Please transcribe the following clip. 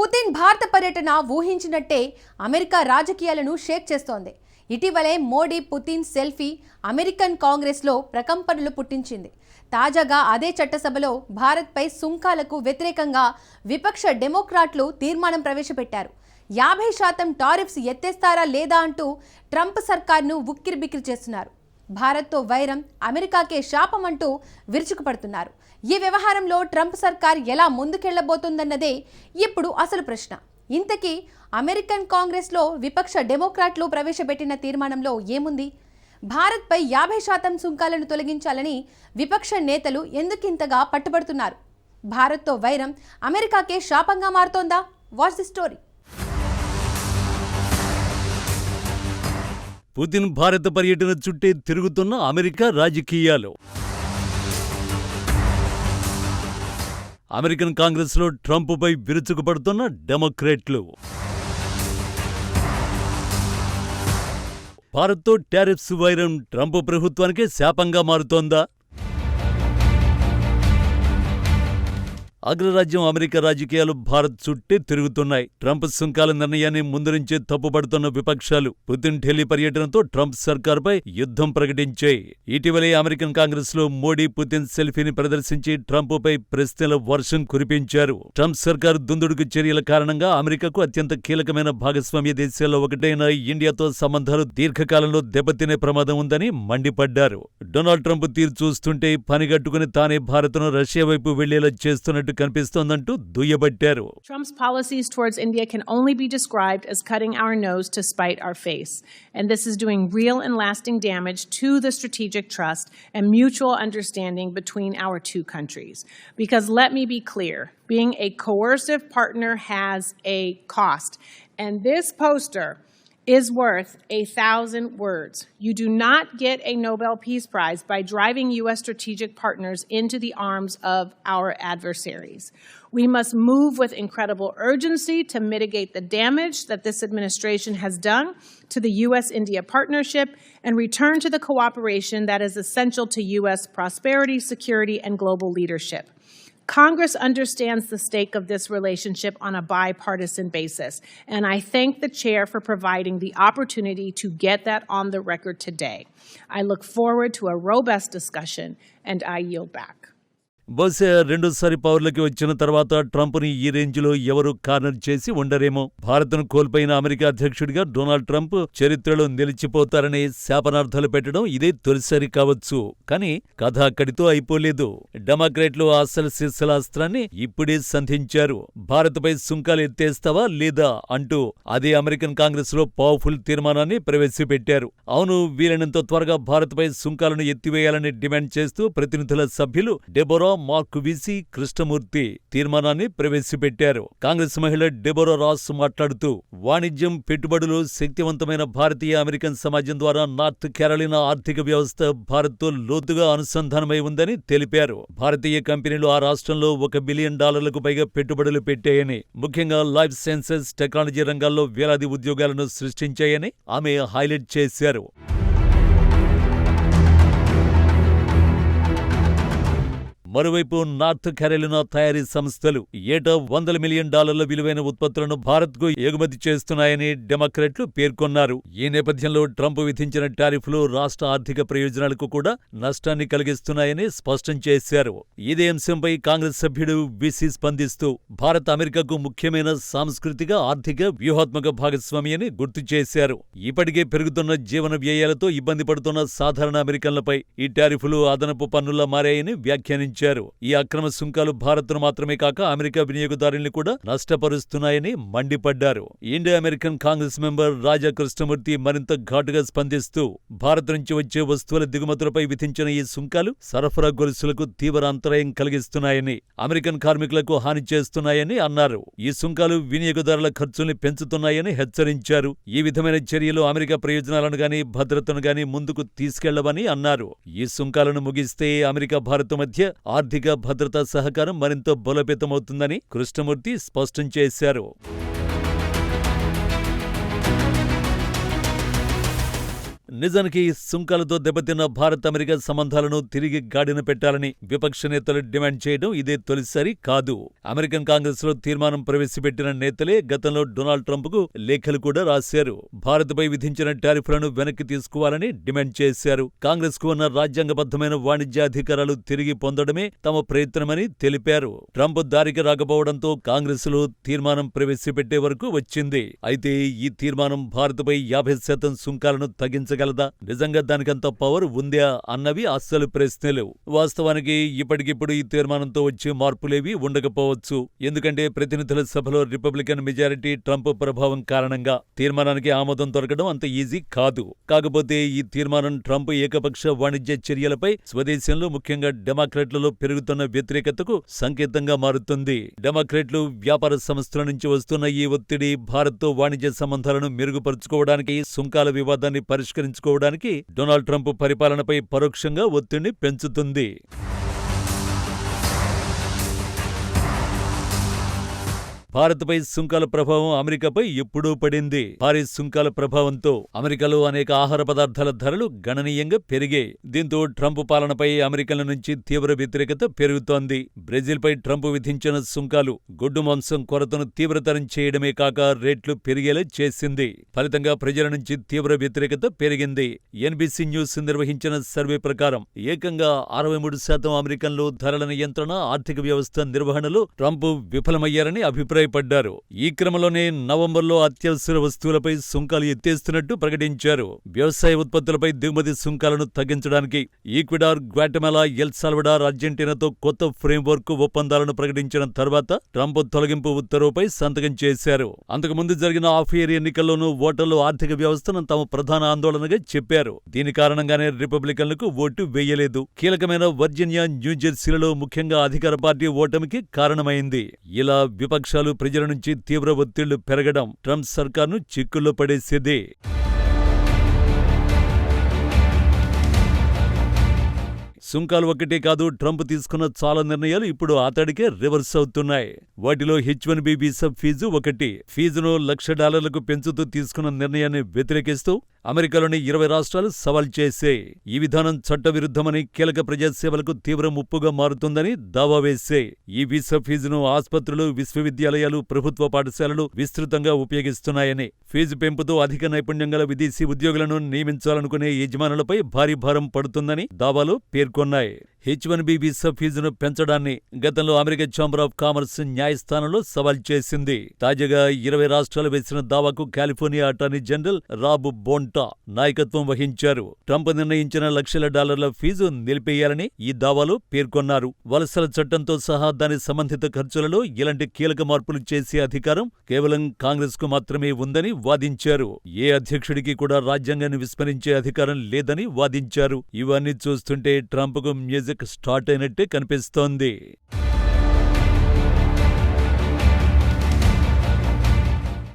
Putin భారత పర్యటన ఊహించినట్టే America రాజకీయాలను షేక్ చేస్తోంది. ఇటీవలే మోడీ పుతిన్ సెల్ఫీ అమెరికన్ కాంగ్రెస్లో ప్రకంపనలు పుట్టించింది. తాజాగా అదే చట్టసభలో భారత్పై సుంకాలకు వ్యతిరేకంగా విపక్ష డెమోక్రాట్లు తీర్మానం ప్రవేశపెట్టారు. యాభై శాతం టారిఫ్స్ ఎత్తేస్తారా లేదా అంటూ ట్రంప్ సర్కార్ను ఉక్కిరిబిక్కిరి చేస్తున్నారు. భారత్తో వైరం అమెరికాకే శాపం అంటూ విరుచుకుపడుతున్నారు. ఈ వ్యవహారంలో ట్రంప్ సర్కార్ ఎలా ముందుకెళ్ళబోతోందన్నదే ఇప్పుడు అసలు ప్రశ్న. ఇంతకీ అమెరికన్ కాంగ్రెస్లో విపక్ష డెమోక్రాట్లు ప్రవేశపెట్టిన తీర్మానంలో ఏముంది? భారత్పై యాభై శాతం సుంకాలను తొలగించాలని విపక్ష నేతలు ఎందుకింతగా పట్టుబడుతున్నారు? భారత్తో వైరం అమెరికాకే శాపంగా మారుతోందా? What's the story Putin Bharat పర్యటన చుట్టే తిరుగుతున్న అమెరికా రాజకీయాలు. అమెరికన్ కాంగ్రెస్లో ట్రంప్పై విరుచుకుపడుతున్న డెమోక్రేట్లు. భారత్తో టారిఫ్స్ వైరం ట్రంప్ ప్రభుత్వానికే శాపంగా మారుతోందా? అగ్రరాజ్యం అమెరికా రాజకీయాలు భారత్ చుట్టే తిరుగుతున్నాయి. ట్రంప్ సుంకాల నిర్ణయాన్ని ముందు నుంచే తప్పుపడుతున్న విపక్షాలు పుతిన్ ఢిల్లీ పర్యటనతో ట్రంప్ సర్కార్పై యుద్ధం ప్రకటించాయి. ఇటీవలే అమెరికన్ కాంగ్రెస్లో మోడీ పుతిన్ సెల్ఫీని ప్రదర్శించి ట్రంప్పై ప్రశ్నల వర్షం కురిపించారు. ట్రంప్ సర్కార్ దుందుడుకు చర్యల కారణంగా అమెరికాకు అత్యంత కీలకమైన భాగస్వామ్య దేశాల్లో ఒకటైన ఇండియాతో సంబంధాలు దీర్ఘకాలంలో దెబ్బతినే ప్రమాదం ఉందని మండిపడ్డారు. డొనాల్డ్ ట్రంప్ తీరు చూస్తుంటే పనిగట్టుకుని తానే భారత్ను రష్యా వైపు వెళ్ళేలా చేస్తున్నట్టు కనిపిస్తోందంటూ దుయ్యబట్టారు Trump's policies towards India can only be described as cutting our nose to spite our face. And this is doing real and lasting damage to the strategic trust and mutual understanding between our two countries. Because let me be clear being a coercive partner has a cost. And this poster is worth a thousand words. You do not get a Nobel Peace Prize by driving U.S. strategic partners into the arms of our adversaries. We must move with incredible urgency to mitigate the damage that this administration has done to the U.S. India partnership and return to the cooperation that is essential to U.S. prosperity, security, and global leadership. Congress understands the stake of this relationship on a bipartisan basis, and I thank the chair for providing the opportunity to get that on the record today. I look forward to a robust discussion, and I yield back. బహుశా రెండోసారి పవర్లోకి వచ్చిన తర్వాత ట్రంప్ని ఈ రేంజ్లో ఎవరు corner చేసి ఉండరేమో? భారత్ను కోల్పోయిన అమెరికా అధ్యక్షుడిగా డొనాల్డ్ ట్రంప్ చరిత్రలో నిలిచిపోతారనే శాపనార్థాలు పెట్టడం ఇదే తొలిసారి కావచ్చు. కానీ కథ అక్కడితో అయిపోలేదు. డెమోక్రేట్లు అసలు శిశలాస్త్రాన్ని ఇప్పుడే సంధించారు. భారత్పై సుంకాలు ఎత్తేస్తావా లేదా అంటూ అదే అమెరికన్ కాంగ్రెస్లో పవర్ఫుల్ తీర్మానాన్ని ప్రవేశపెట్టారు. అవును వీలైనంత త్వరగా భారత్పై సుంకాలను ఎత్తివేయాలని డిమాండ్ చేస్తూ ప్రతినిధుల సభ్యులు డెబోరా మార్క్ విసి కృష్ణమూర్తి తీర్మానాన్ని ప్రవేశపెట్టారు. కాంగ్రెస్ మహిళ డెబోరా రాస్ మాట్లాడుతూ వాణిజ్యం పెట్టుబడులు శక్తివంతమైన భారతీయ అమెరికన్ సమాజం ద్వారా నార్త్ కేరళినా ఆర్థిక వ్యవస్థ భారత్తో లోతుగా అనుసంధానమై ఉందని తెలిపారు. భారతీయ కంపెనీలు ఆ రాష్ట్రంలో ఒక బిలియన్ డాలర్లకు పైగా పెట్టుబడులు పెట్టాయని ముఖ్యంగా లైఫ్ సైన్సెస్ టెక్నాలజీ రంగాల్లో వేలాది ఉద్యోగాలను సృష్టించాయని ఆమె హైలైట్ చేశారు. మరోవైపు నార్త్ కెరలినా తయారీ సంస్థలు ఏటా వందల మిలియన్ డాలర్ల విలువైన ఉత్పత్తులను భారత్కు ఎగుమతి చేస్తున్నాయని డెమోక్రాట్లు పేర్కొన్నారు. ఈ నేపథ్యంలో ట్రంప్ విధించిన టారిఫ్లు రాష్ట్ర ఆర్థిక ప్రయోజనాలకు కూడా నష్టాన్ని కలిగిస్తున్నాయని స్పష్టం చేశారు. ఇదే అంశంపై కాంగ్రెస్ సభ్యుడు బీసీ స్పందిస్తూ భారత్ అమెరికాకు ముఖ్యమైన సాంస్కృతిక ఆర్థిక వ్యూహాత్మక భాగస్వామి అని గుర్తు చేశారు. ఇప్పటికే పెరుగుతున్న జీవన వ్యయాలతో ఇబ్బంది పడుతున్న సాధారణ అమెరికన్లపై ఈ టారిఫ్లు అదనపు పన్నుల మారాయని వ్యాఖ్యానించారు. ఈ అక్రమ సుంకాలు భారత్ను మాత్రమే కాక అమెరికా వినియోగదారుల్ని కూడా నష్టపరుస్తున్నాయని మండిపడ్డారు. India American Congress member Raja Krishnamoorthi మరింత ఘాటుగా స్పందిస్తూ భారత్ నుంచి వచ్చే వస్తువుల దిగుమతులపై విధించిన ఈ సుంకాలు సరఫరా గొలుసులకు తీవ్ర అంతరాయం కలిగిస్తున్నాయని అమెరికన్ కార్మికులకు హాని చేస్తున్నాయని అన్నారు. ఈ సుంకాలు వినియోగదారుల ఖర్చుల్ని పెంచుతున్నాయని హెచ్చరించారు. ఈ విధమైన చర్యలు అమెరికా ప్రయోజనాలను గాని భద్రతను గాని ముందుకు తీసుకెళ్ళవని అన్నారు. ఈ సుంకాలను ముగిస్తే అమెరికా భారత్ మధ్య ఆర్థిక భద్రతా సహకారం మరింత బలోపేతమవుతుందని కృష్ణమూర్తి స్పష్టం చేశారు. నిజానికి సుంకాలతో దెబ్బతిన్న భారత్ అమెరికా సంబంధాలను తిరిగి గాడిన పెట్టాలని విపక్ష నేతలు డిమాండ్ చేయడం ఇదే తొలిసారి కాదు. అమెరికన్ కాంగ్రెస్లో తీర్మానం ప్రవేశపెట్టిన నేతలే గతంలో డొనాల్డ్ ట్రంప్కు లేఖలు కూడా రాశారు. భారత్పై విధించిన టారిఫ్లను వెనక్కి తీసుకోవాలని డిమాండ్ చేశారు. కాంగ్రెస్కు ఉన్న రాజ్యాంగబద్ధమైన వాణిజ్యాధికారాలు తిరిగి పొందడమే తమ ప్రయత్నమని తెలిపారు. ట్రంప్ దారికి రాకపోవడంతో కాంగ్రెస్లో తీర్మానం ప్రవేశపెట్టే వరకు వచ్చింది. అయితే ఈ తీర్మానం భారత్పై యాభై శాతం సుంకాలను తగ్గించగల చేయగలదా నిజంగా దానికంత పవర్ ఉందా అన్నవి అస్సలు ప్రశ్నలు వాస్తవానికి ఇప్పటికిప్పుడు ఈ తీర్మానంతో వచ్చే మార్పులేవి ఉండకపోవచ్చు. ఎందుకంటే ప్రతినిధుల సభలో రిపబ్లికన్ మెజారిటీ ట్రంప్ ప్రభావం కారణంగా తీర్మానానికి ఆమోదం దొరకడం అంత ఈజీ కాదు. కాకపోతే ఈ తీర్మానం ట్రంప్ ఏకపక్ష వాణిజ్య చర్యలపై స్వదేశంలో ముఖ్యంగా డెమోక్రాట్లలో పెరుగుతున్న వ్యతిరేకతకు సంకేతంగా మారుతుంది. డెమోక్రాట్లు వ్యాపార సంస్థల నుంచి వస్తున్న ఈ ఒత్తిడి భారత్తో వాణిజ్య సంబంధాలను మెరుగుపరుచుకోవడానికి సుంకాల వివాదాన్ని పరిష్కరించుకోవడానికి డొనాల్డ్ ట్రంప్ పరిపాలనపై పరోక్షంగా ఒత్తిడిని పెంచుతుంది. భారత్పై సుంకాల ప్రభావం అమెరికాపై ఎప్పుడూ పడింది. భారీ సుంకాల ప్రభావంతో అమెరికాలో అనేక ఆహార పదార్థాల ధరలు గణనీయంగా పెరిగాయి. దీంతో ట్రంప్ పాలనపై అమెరికన్ల నుంచి తీవ్ర వ్యతిరేకత పెరుగుతోంది. బ్రెజిల్పై ట్రంప్ విధించిన సుంకాలు గొడ్డు మాంసం కొరతను తీవ్రతరం చేయడమే కాక రేట్లు పెరిగేలా చేసింది. ఫలితంగా ప్రజల నుంచి తీవ్ర వ్యతిరేకత పెరిగింది. ఎన్బీసీ న్యూస్ నిర్వహించిన సర్వే ప్రకారం ఏకంగా అరవై మూడు శాతం అమెరికన్లు ధరల నియంత్రణ ఆర్థిక వ్యవస్థ నిర్వహణలో ట్రంప్ విఫలమయ్యారని అభిప్రాయం. అభిప్రాయపడ్డారు ఈ క్రమంలోనే నవంబర్లో అత్యవసర వస్తువులపై సుంకాలు ఎత్తేస్తున్నట్టు ప్రకటించారు. వ్యవసాయ ఉత్పత్తులపై దిగుమతి సుంకాలను తగ్గించడానికి ఈక్విడార్ గ్వాటెమాలా ఎల్ సాల్వడార్ అర్జెంటీనాతో కొత్త ఫ్రేమ్వర్క్ ఒప్పందాలను ప్రకటించిన తర్వాత ట్రంప్ తొలగింపు ఉత్తర్వుపై సంతకం చేశారు. అంతకుముందు జరిగిన ఆఫ్ ఇయర్ ఎన్నికల్లోనూ ఓటర్లు ఆర్థిక వ్యవస్థను తమ ప్రధాన ఆందోళనగా చెప్పారు. దీని కారణంగానే రిపబ్లికన్లకు ఓటు వేయలేదు. కీలకమైన వర్జీనియా న్యూజెర్సీలలో ముఖ్యంగా అధికార పార్టీ ఓటమికి కారణమైంది. ఇలా విపక్షాలు ప్రజల నుంచి తీవ్ర ఒత్తిళ్ళు పెరగడం ట్రంప్ సర్కార్ను చిక్కుల్లో పడేసేదే. సుంకాలు ఒక్కటే కాదు ట్రంప్ తీసుకున్న చాలా నిర్ణయాలు ఇప్పుడు అతడికే రివర్స్ అవుతున్నాయి. వాటిలో H one B visa fee ఒకటి. ఫీజును లక్ష డాలర్లకు పెంచుతూ తీసుకున్న నిర్ణయాన్ని వ్యతిరేకిస్తూ అమెరికాలోని ఇరవై రాష్ట్రాలు సవాల్ చేసే ఈ విధానం చట్టవిరుద్ధమని కీలక ప్రజాసేవలకు తీవ్ర ముప్పుగా మారుతుందని దావా వేసే ఈ వీసా ఫీజును ఆసుపత్రులు విశ్వవిద్యాలయాలు ప్రభుత్వ పాఠశాలలు విస్తృతంగా ఉపయోగిస్తున్నాయని ఫీజు పెంపుతో అధిక నైపుణ్యం గల విదేశీ ఉద్యోగులను నియమించాలనుకునే యజమానులపై భారీ భారం పడుతుందని దావాలు పేర్కొన్నాయి. హెచ్ వన్ బి వీసా ఫీజును పెంచడాన్ని గతంలో అమెరికా ఛాంబర్ ఆఫ్ కామర్స్ న్యాయస్థానంలో సవాల్ చేసింది. తాజాగా ఇరవై రాష్ట్రాలు వేసిన దావాకు California attorney general Rob Bonta నాయకత్వం వహించారు. ట్రంప్ నిర్ణయించిన లక్షల డాలర్ల ఫీజు నిలిపేయాలని ఈ దావాలో పేర్కొన్నారు. వలసల చట్టంతో సహా దాని సంబంధిత ఖర్చులలో ఇలాంటి కీలక మార్పులు చేసే అధికారం కేవలం కాంగ్రెస్కు మాత్రమే ఉందని వాదించారు. ఏ అధ్యక్షుడికి కూడా రాజ్యాంగాన్ని విస్మరించే అధికారం లేదని వాదించారు. ఇవన్నీ చూస్తుంటే ట్రంప్కు మ్యూజిక్ స్టార్ట్ అయినట్టే కనిపిస్తోంది.